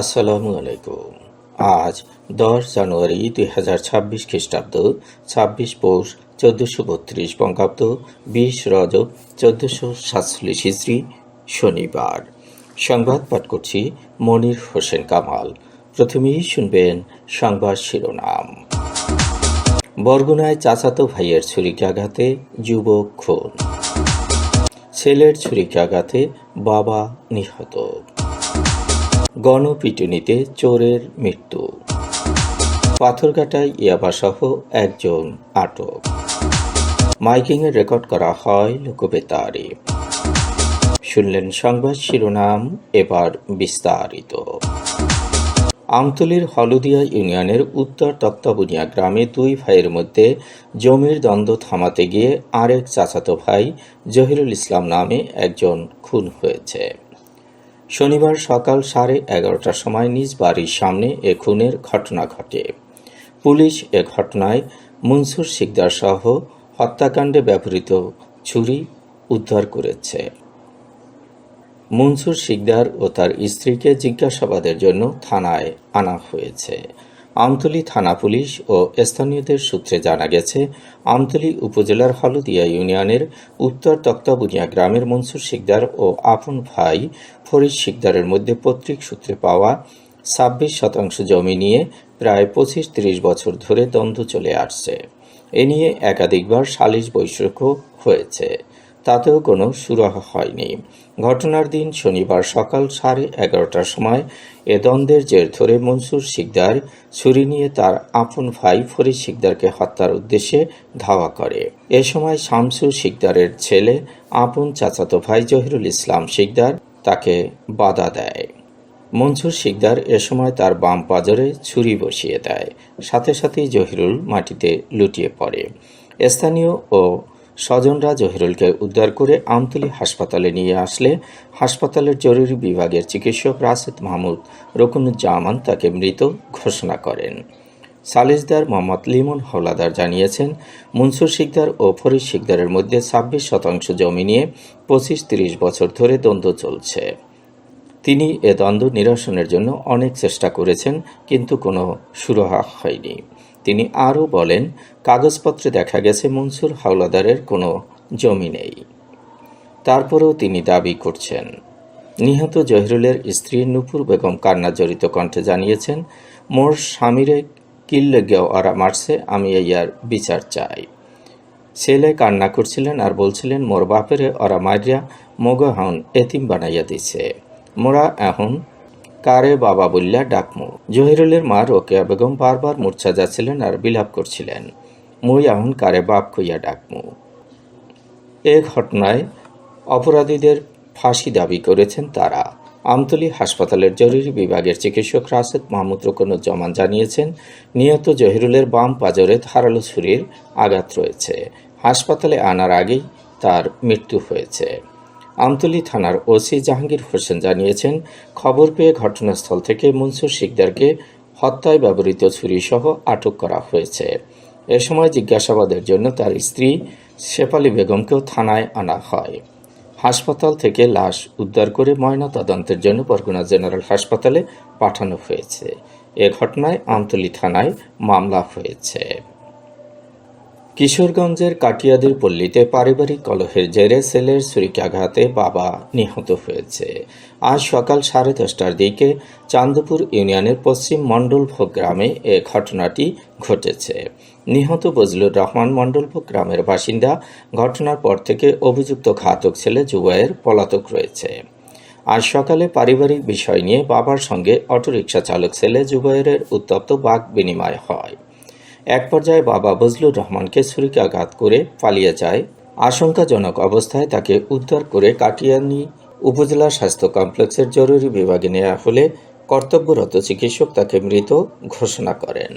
আসসালামু আলাইকুম। আজ দশ জানুয়ারি দুই হাজার ছাব্বিশ খ্রিস্টাব্দ, ছাব্বিশ পৌষ চোদ্দোশো বত্রিশ বঙ্গাব্দ, বিশ রজব চোদ্দোশো সাতচল্লিশ হিজড়ি, শনিবার। সংবাদ পাঠ করছি মনির হোসেন কামাল। প্রথমেই শুনবেন সংবাদ শিরোনাম। বরগুনায় চাচাতো ভাইয়ের ছুরিকাঘাতে যুবক খুন। ছেলের ছুরিকাঘাতে বাবা নিহত। গণপিটুনিতে চোরের মৃত্যু। পাথরঘাটায় ইয়াবাসহ একজন আটক। মাইকিংয়ে রেকর্ড করা হয় লোকবেতারে। শুনলেন সংবাদ শিরোনাম, এবার বিস্তারিত। আমতলির হলদিয়া ইউনিয়নের উত্তর তক্তাবুনিয়া গ্রামে দুই ভাইয়ের মধ্যে জমির দ্বন্দ্ব থামাতে গিয়ে আরেক চাচাতো ভাই জহিরুল ইসলাম নামে একজন খুন হয়েছে। শনিবার সকাল সাড়ে এগারোটার সময় নিজ বাড়ির সামনে এ খুনের ঘটনা ঘটে। পুলিশ এ ঘটনায় মনসুর শিকদার সহ হত্যাকাণ্ডে ব্যবহৃত ছুরি উদ্ধার করেছে। মনসুর শিকদার ও তার স্ত্রীকে জিজ্ঞাসাবাদের জন্য থানায় আনা হয়েছে। আমতলী থানা পুলিশ ও স্থানীয়দের সূত্রে জানা গেছে, আমতলী উপজেলার হলদিয়া ইউনিয়নের উত্তর তক্তাবুনিয়া গ্রামের মনসুর শিকদার ও আপন ভাই ফরিদ শিকদারের মধ্যে পৈতৃক সূত্রে পাওয়া ছাব্বিশ শতাংশ জমি নিয়ে প্রায় পঁচিশ ত্রিশ বছর ধরে দ্বন্দ্ব চলে আসছে। এ নিয়ে একাধিকবার সালিশ বৈঠকও হয়েছে। তাতেও কোনো সুরাহা হয়নি। ঘটনার দিন শনিবার সকাল সাড়ে এগারোটার সময় এ দ্বন্দ্বের জের ধরে মনসুর শিকদার ছুরি নিয়ে তার আপন ভাই ফরিদ শিকদারকে হত্যার উদ্দেশ্যে ধাওয়া করে। এ সময় শামসু শিকদারের ছেলে, আপন চাচাতো ভাই জহিরুল ইসলাম শিকদার তাকে বাধা দেয়। মনসুর শিকদার এ সময় তার বাম পাজরে ছুরি বসিয়ে দেয়। সাথে সাথেই জহিরুল মাটিতে লুটিয়ে পড়ে। স্থানীয় ও স্বজনরা জহিরুলকে উদ্ধার করে আমতলী হাসপাতালে নিয়ে আসলে হাসপাতালের জরুরি বিভাগের চিকিৎসক রাশেদ মাহমুদ রকুনুজ্জামান তাকে মৃত ঘোষণা করেন। সালিসদার মোহাম্মদ লিমন হাওলাদার জানিয়েছেন, মনসুর শিকদার ও ফরিদ শিকদারের মধ্যে ছাব্বিশ শতাংশ জমি নিয়ে পঁচিশ তিরিশ বছর ধরে দ্বন্দ্ব চলছে। তিনি এ দ্বন্দ্ব নিরসনের জন্য অনেক চেষ্টা করেছেন, কিন্তু কোনো সুরাহা হয়নি। তিনি আরও বলেন, কাগজপত্রে দেখা গেছে মনসুর হাওলাদারের কোনো জমি নেই। তারপরেও তিনি দাবি করছেন। নিহত জহিরুলের স্ত্রী নুপুর বেগম কান্না জড়িত কণ্ঠে জানিয়েছেন, মোর স্বামীরে কিল্লে ওরা মারছে, আমি ইয়ার বিচার চাই। ছেলে কান্না করছিলেন আর বলছিলেন, মোর বাপেরে ওরা মারিয়া মগহন এতিম বানাইয়া দিছে। মোরা এখন কারে বাবা বললা ডাকমু। জহিরুলের মা রোকেয়া বেগম বারবার মূর্ছা যাচ্ছিলেন আর বিলাপ করছিলেন। মুই এখন কারে বাপ কইয়া ডাকমু। এ ঘটনায় অপরাধীদের ফাঁসি দাবি করেছেন তারা। আমতলী হাসপাতালের জরুরি বিভাগের চিকিৎসক রাশেদ মাহমুদ রকনুজ্জামান জানিয়েছেন, নিহত জহিরুলের বাম পাজরে ধারালো ছুরির আঘাত রয়েছে। হাসপাতালে আনার আগেই তার মৃত্যু হয়েছে। আমতলী থানার ওসি জাহাঙ্গীর হোসেন জানিয়েছেন, খবর পেয়ে ঘটনাস্থল থেকে মনসুর শিকদারকে হত্যায় ব্যবহৃত ছুরিসহ আটক করা হয়েছে। এ সময় জিজ্ঞাসাবাদের জন্য তার স্ত্রী শেফালি বেগমকেও থানায় আনা হয়। হাসপাতাল থেকে লাশ উদ্ধার করে ময়না তদন্তের জন্য বরগুনা জেনারেল হাসপাতালে পাঠানো হয়েছে। এ ঘটনায় আমতলী থানায় মামলা হয়েছে। কিশোরগঞ্জের কাটিয়াদের পল্লীতে পারিবারিক কলহের জেরে ছেলের ছুরিকাঘাতে বাবা নিহত হয়েছে। আজ সকাল সাড়ে দশটার দিকে চান্দপুর ইউনিয়নের পশ্চিম মণ্ডলভোগ গ্রামে এ ঘটনাটি ঘটেছে। নিহত বজলুর রহমান মণ্ডলভোগ গ্রামের বাসিন্দা। ঘটনার পর থেকে অভিযুক্ত ঘাতক ছেলে জুবাইয়ের পলাতক রয়েছে। আজ সকালে পারিবারিক বিষয় নিয়ে বাবার সঙ্গে অটোরিকশা চালক ছেলে জুবাইরের উত্তপ্ত বাক বিনিময় হয়। এক পর্যায়ে বাবা বজলুর রহমানকে ছুরিকাঘাত করে পালিয়ে যায়। আশঙ্কাজনক অবস্থায় তাকে উদ্ধার করে কাটিয়ানি উপজেলা স্বাস্থ্য কমপ্লেক্সের জরুরি বিভাগে নেওয়া হলে কর্তব্যরত চিকিৎসক তাকে মৃত ঘোষণা করেন।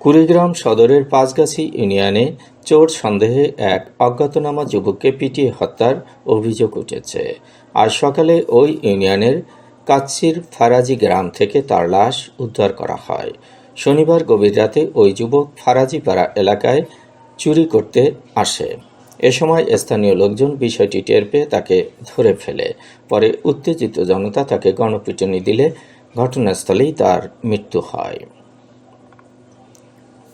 কুড়িগ্রাম সদরের পাঁচগাছি ইউনিয়নে চোর সন্দেহে এক অজ্ঞাতনামা যুবককে পিটিয়ে হত্যার অভিযোগ উঠেছে। আজ সকালে ওই ইউনিয়নের কাচ্ছির ফারাজি গ্রাম থেকে তার লাশ উদ্ধার করা হয়। শনিবার গভীর রাতে ওই যুবক ফারাজিপাড়া এলাকায় চুরি করতে আসে। এ সময় স্থানীয় লোকজন বিষয়টি টের পেয়ে তাকে ধরে ফেলে। পরে উত্তেজিত জনতা তাকে গণপিটুনি দিলে ঘটনাস্থলেই তার মৃত্যু হয়।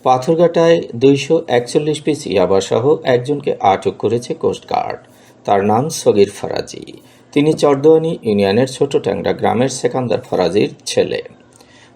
পাথরঘাটায় দুইশো একচল্লিশ পিস ইয়াবাসহ একজনকে আটক করেছে কোস্টগার্ড তার নাম সগির ফরাজি। তিনি চরদোয়ানি ইউনিয়নের ছোট ট্যাংরা গ্রামের সেকান্দার ফরাজির ছেলে।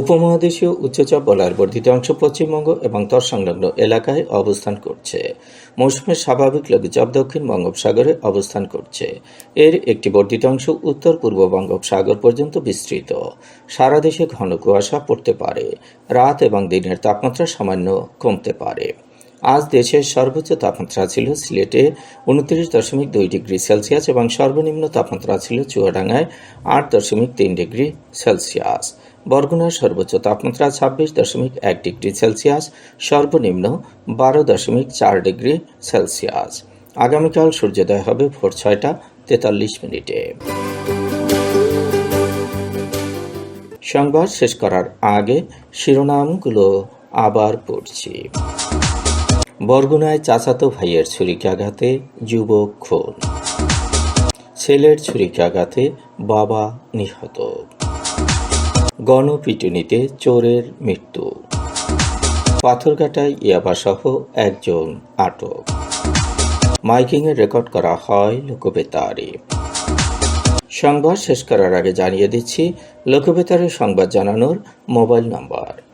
উপমহাদেশীয় উচ্চচাপ বলার বর্ধিত অংশ পশ্চিমবঙ্গ এবং তৎসংলগ্ন এলাকায় অবস্থান করছে। মৌসুমের স্বাভাবিক লঘুচাপ দক্ষিণ বঙ্গোপসাগরে অবস্থান করছে। এর একটি বর্ধিত অংশ উত্তর পূর্ব বঙ্গোপসাগর পর্যন্ত বিস্তৃত। সারা দেশে ঘন কুয়াশা পড়তে পারে। রাত এবং দিনের তাপমাত্রা সামান্য কমতে পারে। আজ দেশের সর্বোচ্চ তাপমাত্রা ছিল সিলেটে উনত্রিশ দশমিক দুই ডিগ্রি সেলসিয়াস এবং সর্বনিম্ন তাপমাত্রা ছিল চুয়াডাঙ্গায় আট দশমিক তিন ডিগ্রি সেলসিয়াস। বরগুনার সর্বোচ্চ তাপমাত্রা ছাব্বিশ দশমিক এক ডিগ্রি সেলসিয়াস, সর্বনিম্ন বারো দশমিক চার ডিগ্রি সেলসিয়াস। আগামীকাল সূর্যোদয় হবে ভোর ছয়টা তেতাল্লিশ মিনিটে। সংবাদ শেষ করার আগে শিরোনামগুলো আবার পড়ছি। বরগুনায় চাচাতো ভাইয়ের ছুরিকাঘাতে যুবক খুন। ছেলের ছুরিকাঘাতে বাবা নিহত। গণপিটুনিতে চোরের মৃত্যু। পাথরঘাটায় ইয়াবাসহ একজন আটক। মাইকিংয়ে রেকর্ড করা হয় লোকবেতারে। সংবাদ শেষ করার আগে জানিয়ে দিচ্ছি, লোকবেতারে সংবাদ জানানোর মোবাইল নাম্বার।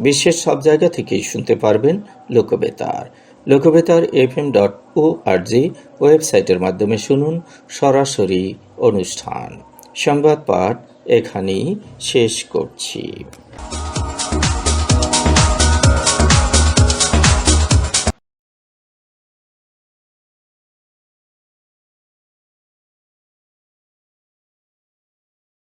বিশ্বের সব জায়গা থেকেই শুনতে পারবেন Lokbetar. Lokbetar F M dot O R G ওয়েবসাইটের মাধ্যমে শুনুন সরাসরি অনুষ্ঠান। সংবাদ পাঠ এখানেই শেষ করছি।